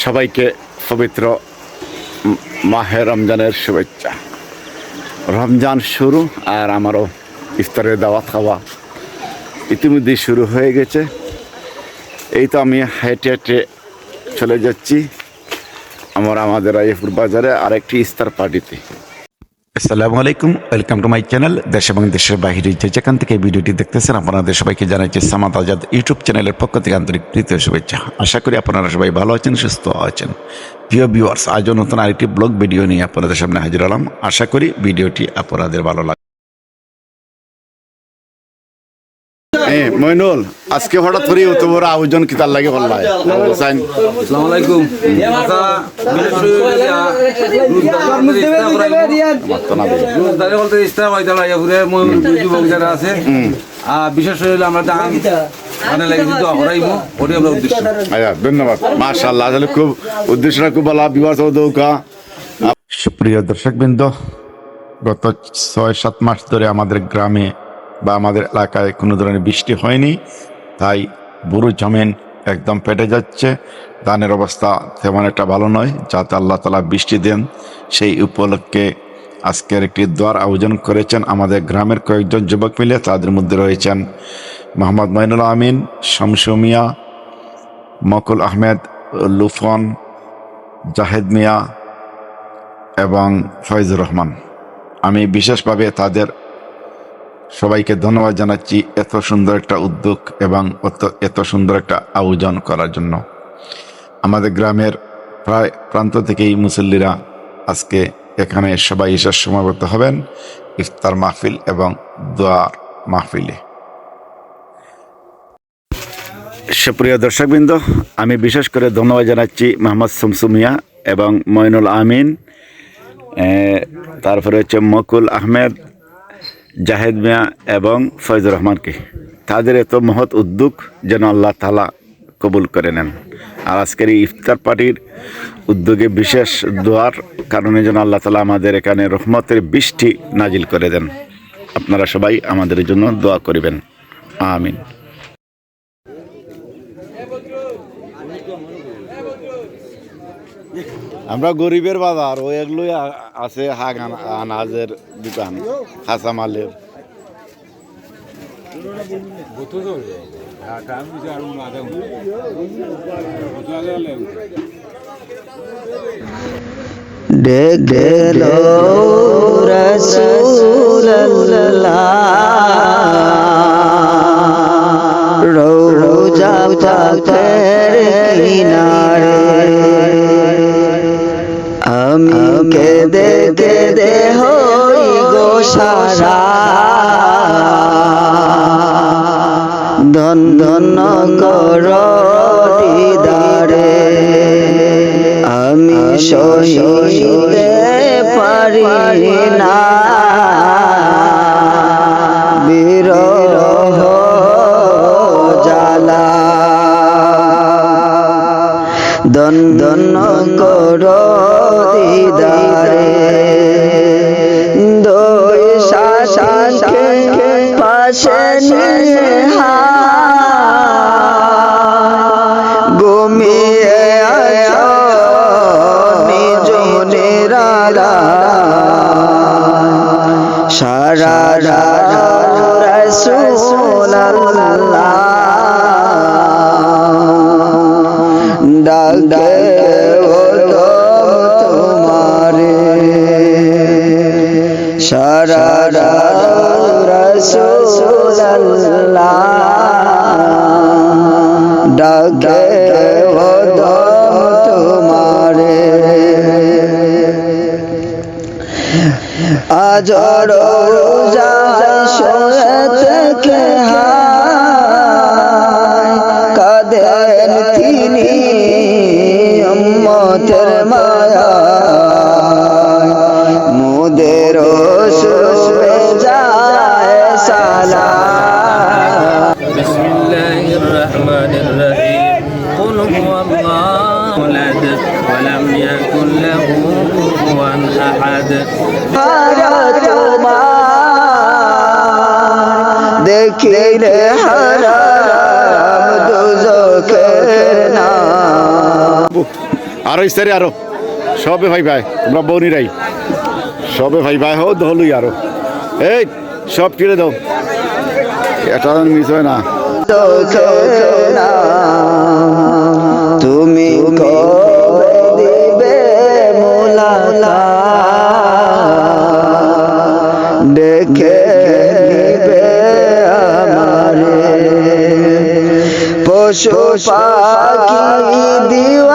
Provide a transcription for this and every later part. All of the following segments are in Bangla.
সবাইকে পবিত্র মাহে রমজানের শুভেচ্ছা। রমজান শুরু আর আমারও ইফতারের দাওয়াত খাওয়া ইতিমধ্যেই শুরু হয়ে গেছে। এই তো আমি হেঁটে হেঁটে চলে যাচ্ছি। আমার আমাদের রায়পুর বাজারে আরেকটি ইফতার পার্টিতে। আসসালামু আলাইকুম, ওয়েলকাম টু মাই চ্যানেল দেশ এবং দেশের বাহিরে যে যেখান থেকে ভিডিওটি দেখতেছেন, আপনাদের সবাইকে জানাচ্ছি সামাদ আজাদ ইউটিউব চ্যানেলের পক্ষ থেকে আন্তরিক তৃতীয় শুভেচ্ছা। আশা করি আপনারা সবাই ভালো আছেন, সুস্থ আছেন। প্রিয় ভিউয়ার্স আজও নতুন আরেকটি ব্লগ ভিডিও নিয়ে আপনাদের সামনে হাজির হলাম। আশা করি ভিডিওটি আপনাদের ভালো লাগবে মইনুল আজকে হঠাৎ করে অত বড় আয়োজন কি তার লাগে ভালো লাগে? হোসাইন আসসালামু আলাইকুম। আচ্ছা বিশেষ করে আমরা তো ধন্যবাদ। মাশাআল্লাহ আসলে খুব উদ্দেশ্যটা খুব ভালো। বিবাহ দৌকা সুপ্রিয় দর্শকবৃন্দ গত ছয় সাত মাস ধরে আমাদের গ্রামে বা আমাদের এলাকায় কোনো ধরনের বৃষ্টি হয়নি, তাই বুড়ো জমিন একদম পেটে যাচ্ছে। ধানের অবস্থা তেমন একটা ভালো নয়, যাতে আল্লাহ তালা বৃষ্টি দেন। সেই উপলক্ষে আজকের একটি দ্বার আয়োজন করেছেন আমাদের গ্রামের কয়েকজন যুবক মিলে, তাদের মধ্যে রয়েছেন মোহাম্মদ মাইনুল আমিন, শামসু মিয়া, মকুল আহমেদ, লুফন, জাহেদ মিয়া এবং ফয়জুর রহমান। আমি বিশেষভাবে তাদের সবাইকে ধন্যবাদ জানাচ্ছি এত সুন্দর একটা উদ্যোগ এবং এত সুন্দর একটা আয়োজন করার জন্য। আমাদের গ্রামের প্রায় প্রান্ত থেকেই মুসল্লিরা আজকে এখানে সবাই এসে সমাবেত হবেন। ইফতার মাহফিল এবং দোয়ার মাহফিলে। সুপ্রিয় দর্শকবৃন্দ, আমি বিশেষ করে ধন্যবাদ জানাচ্ছি মোহাম্মদ শামসুমিয়া এবং মইনুল আমিন। তারপরে হচ্ছে মকুল আহমেদ জাহেদ মিয়া এবং ফয়জুর রহমানকে। তাদের এত মহৎ উদ্যোগ যেন আল্লাহ তালা কবুল করে নেন। আর আজকের এই ইফতার পার্টির উদ্যোগে বিশেষ দোয়ার কারণে যেন আল্লাহ তালা আমাদের এখানে রহমতের বৃষ্টি নাজিল করে দেন। আপনারা সবাই আমাদের জন্য দোয়া করিবেন। আমিন। আমরা গরিবের বাজার ও এগুলোই আছে হাগান আনাজের দোকান কাঁচা মালের লো সারা আজ রোজা থেকে কাদেন আহাদ আরও ইস্তারি আরও। সবে ভাই ভাই তোমরা বৌনিরাই। সবে ভাই ভাই হো ধলুই আরও। এই সব কিনে দাও। এটা মিস হয় না। তুমি মোলা পশু পাখি দিওয়ানা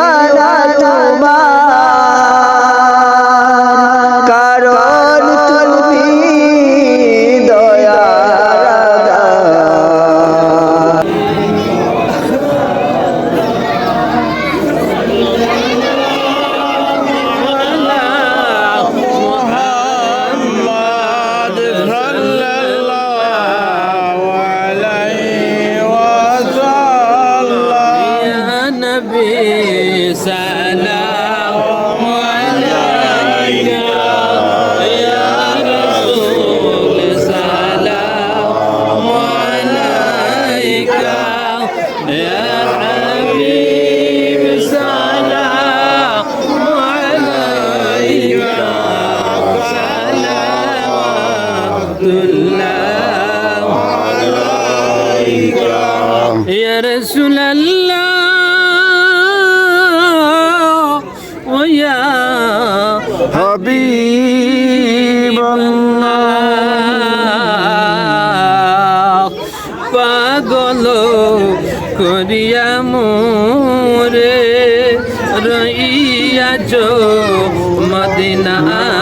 রইয়াছ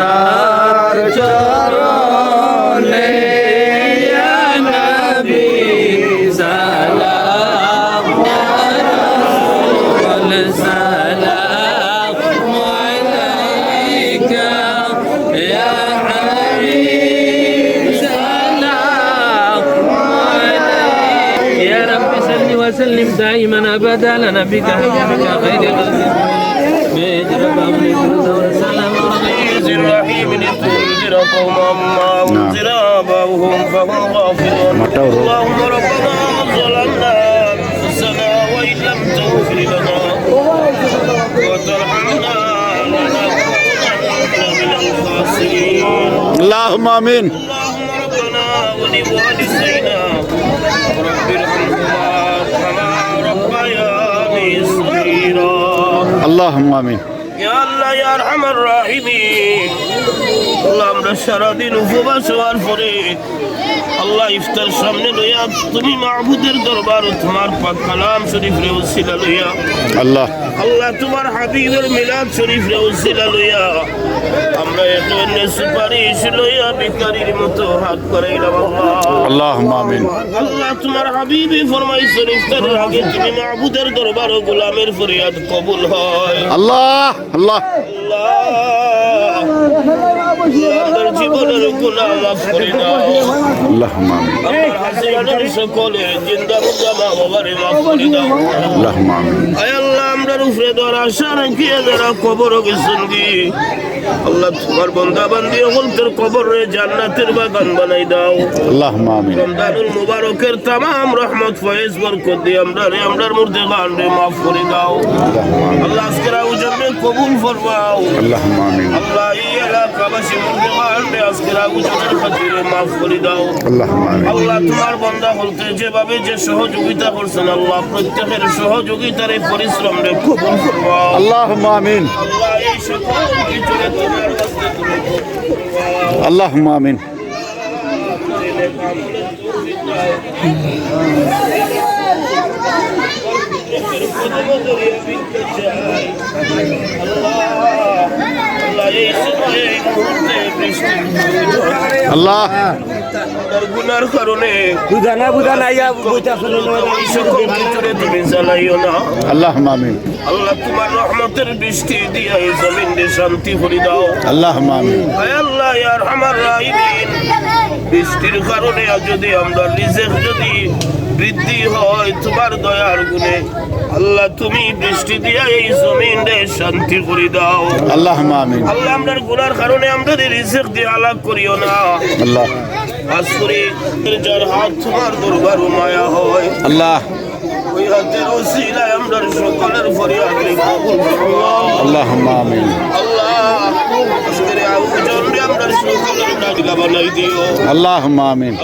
রাত ما انذر اباؤهم فهم غافلون مطور. اللهم ربنا ظلمنا انفسنا وان لم تغفر لنا وترحمنا لنكونن من الخاسرين اللهم آمين. اللهم ربنا ولوالدينا رب صغيرا اللهم امين ইয়া আল্লাহ ইয়া আরহামার রাহিমিন আল্লাহ আমরা সারাদিন উপবাস হওয়ার পরে আল্লাহ ইফতার সামনে লইয়া তুমি মাহবুদের দরবার ও তোমার পাক কালাম শরীফ রে উসিলা লইয়া আল্লাহ আল্লাহ তোমার হাবিবের মিলাদ শরীফ রে উসিলা লইয়া আমরা এখন সুপারিশ লইয়া ভিখারির মতো হাত করাইলাম আল্লাহ। আল্লাহ তোমার হাবিবে ফরমাইছেন ইফতারের আগে তুমি মাহবুদের ফরিয়াদ কবুল হয়। আল্লাহ। আল্লাহ। জীবনের গুণা মাফ করে দাও আল্লাহ মামি হাসিনার সকলে জিন্দা মুর্দা বাবারে মাফ করে দাও আল্লাহ মামি আয় আল্লাহ আমরা রুফে ধরা সারা গিয়ে যারা কবর গেছেন গি আল্লাহ তোমার বন্ধা বান্ধি অকলতের কবর রে জান্নাতের বাগান বানাই দাও আল্লাহ মামি রমজানুল মুবারকের তামাম রহমত ফয়েজ বরকত দিয়ে আমরা রে আমরার মুর্দে গান রে মাফ করে দাও আল্লাহ আজকের আউজন্মে কবুল ফরমাও আল্লাহ মামি আল্লাহ ইয়া লা কাবাসি মুর্দে গান বলতে আজকের আগুজনের খাতিরে মাফ করে দাও। আল্লাহ তোমার বন্দা বলতে যেভাবে যে সহযোগিতা করছেন আল্লাহ প্রত্যেকের সহযোগিতার আল্লাহ আল্লাহ। গুনার কারণে তুমি জ্বালাইও না। আল্লাহ মামিন আল্লাহ তোমার রহমতের বৃষ্টি দিয়ে জমিনে শান্তি ভরি দাও। আল্লাহ মামিন আমার রাই বৃষ্টির কারণে যদি আমরা রিজেক যদি বৃদ্ধি হয় তোমার দয়ার গুণে আল্লাহ তুমি বৃষ্টি দিয়া এই জমিনে শান্তি করে দাও। আল্লাহ আমিন। আল্লাহ আমরার গুনার কারণে আমরা রিজেক দিয়ে আলাপ করিও না। আল্লাহ। আজ করে যার হাত তোমার দরবার মায়া হয়। আল্লাহ। আল্লাহ আমিন। আল্লাহ আজকের আয়োজন আমরা কাফিলা বানাই দিও। আল্লাহ আমিন।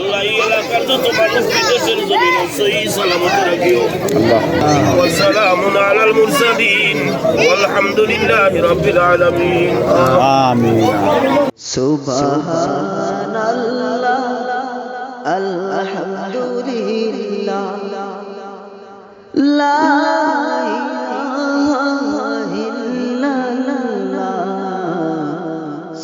আল্লাহ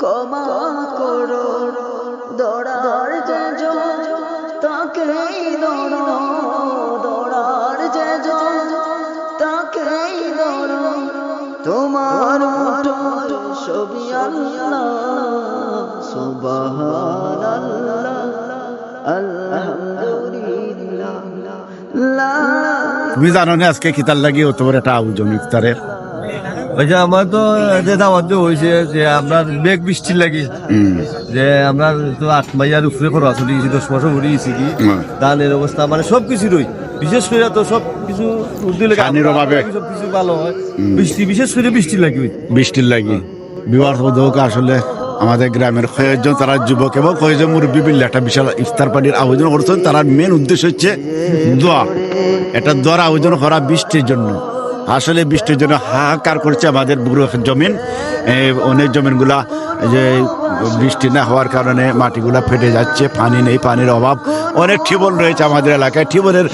ক্ষমা করো। দৌড়ার যে তাকেই দৌড়ো দৌড়ার যে তাকেই দৌড়ো তোমার ছবি আল্লাহ তুমি জানো আজকে কিতার লাগি অত বড় একটা আয়োজন ইফতারের ওই যে আমার তো যে দাওয়াত হয়েছে যে আপনার মেঘ বৃষ্টির লাগি। যে আমরা তো আট মাইয়ার উপরে খরচ চলে গেছি দশ মাসও ঘুরে গেছি কি। ধানের অবস্থা মানে সব কিছু রই। বিশেষ করে তো সব কিছু পানির অভাবে। সব কিছু ভালো হয়। বৃষ্টি বিশেষ করে বৃষ্টি লাগি। বৃষ্টির লাগি। বিবাহ আসলে আমাদের গ্রামের কয়েকজন তারা যুবক এবং কয়েকজন মুরব্বী মিলে একটা বিশাল ইফতার পানির আয়োজন করছেন। তার মেন উদ্দেশ্য হচ্ছে দোয়া। এটা দোয়ার আয়োজন করা বৃষ্টির জন্য। আসলে বৃষ্টির জন্য হাহাকার করছে আমাদের বুড়ো জমিন। অনেক জমিনগুলা যে বৃষ্টি না হওয়ার কারণে মাটিগুলা ফেটে যাচ্ছে, পানি নেই, পানির অভাব। অনেক টিউবওয়েল রয়েছে আমাদের এলাকায় টিউবওয়েলের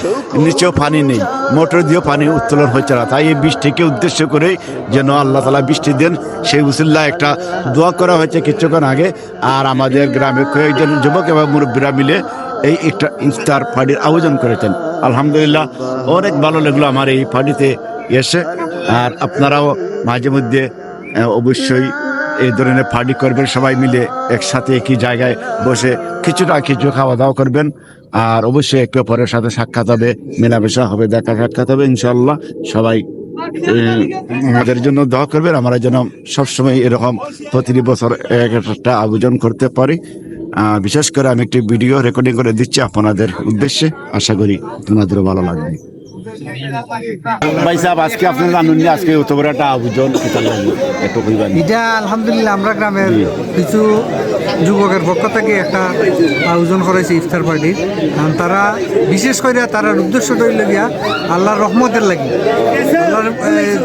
নিচেও পানি নেই, মোটর দিয়েও পানি উত্তোলন হচ্ছে না। তাই এই বৃষ্টিকে উদ্দেশ্য করে যেন আল্লাহ তালা বৃষ্টি দেন। সেই উসিল্লা একটা দোয়া করা হয়েছে কিছুক্ষণ আগে। আর আমাদের গ্রামে কয়েকজন যুবক এবং মুরব্বীরা মিলে এই একটা ইফতার পার্টির আয়োজন করেছেন। আলহামদুলিল্লাহ, অনেক ভালো লাগল আমার এই পার্টিতে এসে, আর আপনারাও মাঝে মধ্যে অবশ্যই এই ধরনের পার্টি করবেন, সবাই মিলে একসাথে একই জায়গায় বসে কিছুটা কিছু খাওয়া দাওয়া করবেন। আর অবশ্যই একে অপরের সাথে সাক্ষাৎ হবে, মেলামেশা হবে, দেখা সাক্ষাৎ হবে ইনশাল্লাহ সবাই আমাদের জন্য দোয়া করবেন, আমরা যেন সবসময় এরকম প্রতিটি বছর এক একটা আয়োজন করতে পারি। বিশেষ করে আমি একটি ভিডিও রেকর্ডিং করে দিচ্ছি আপনাদের উদ্দেশ্যে। আশা করি আপনাদেরও ভালো লাগবে। ভাই সাহেব আজকে আপনি জানুন আজকে অত বড় একটা আয়োজন কিতার লাগবে একটু কইবেন। এটা আলহামদুলিল্লাহ আমরা গ্রামের কিছু যুবকের পক্ষ থেকে একটা আয়োজন করেছে ইফতার পার্টির কারণ তারা বিশেষ করে তার উদ্দেশ্য রইল গিয়া আল্লাহর রহমতের লাগি। আল্লাহর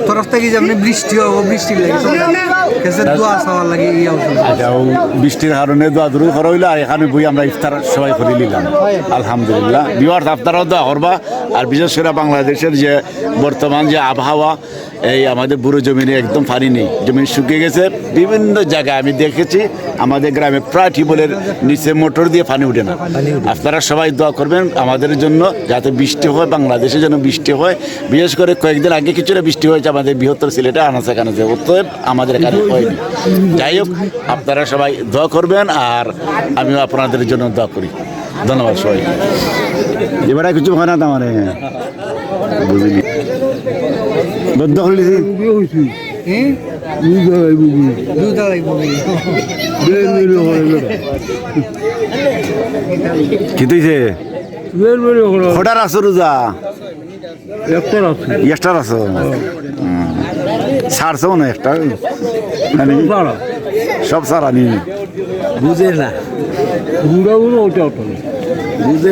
তরফ থেকে যেমনি বৃষ্টি হব বৃষ্টির লাগে। বৃষ্টির কারণে দোয়া দূর করা হইল আর এখানে বই আমরা ইফতার সবাই করে নিলাম। আলহামদুলিল্লাহ। বিবার আপনারাও দোয়া করবা। আর বিশেষ করে বাংলাদেশের যে বর্তমান যে আবহাওয়া এই আমাদের বুড়ো জমিনে একদম পানি নেই। জমিন শুকিয়ে গেছে। বিভিন্ন জায়গায় আমি দেখেছি আমাদের গ্রামে প্রায় টিউবওয়েলের নিচে মোটর দিয়ে পানি উঠে না। আপনারা সবাই দোয়া করবেন আমাদের জন্য যাতে বৃষ্টি হয় বাংলাদেশে যেন বৃষ্টি হয়। বিশেষ করে কয়েকদিন আগে কিছুটা বৃষ্টি হয়েছে আমাদের বৃহত্তর সিলেটে আনাচে কানাচে। অতএব আমাদের এখানে হয়নি। যাই হোক আপনারা সবাই দোয়া করবেন আর আমিও আপনাদের জন্য দোয়া করি। ধন্যবাদ সবাই এবারে কিছু হয় না তো মানে বুঝলি। বদ্ধ হলিছি দুধ লাগবে কি তুইছে? খোটার আছো একটার আছো ছাড়ছো না একটা? মানে সারা নিয়ে। বুঝে না। বুড়ো বুড়ো ওটা ওটা বুঝে